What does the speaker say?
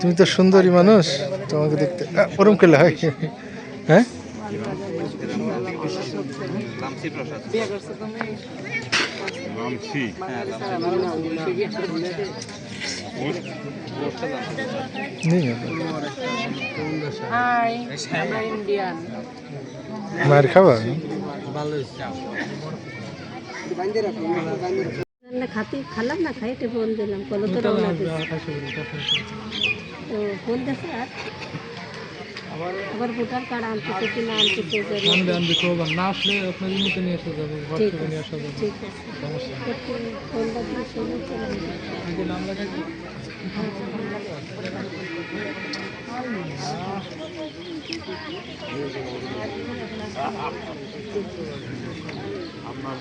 তুমি তো সুন্দরী মানুষ তোমাকে দেখতে ওরম করলে হয়? হ্যাঁ? নেই হাই আমরা খাবার খাতে খালাম না খাইতে ফোন দিলাম কলো তো রওনা। তো ফোন দিছে আর। আবার? ভোটার কার্ড আনতেছে কি না না। আনবে আনবে না আসলে আপনার ইমুতে নিয়ে আসা যাবে ঠিক আছে ঠিক আছে। একটু ফোনটা দিয়ে শুনে চলে যাবে। নাম লাগাই আপনার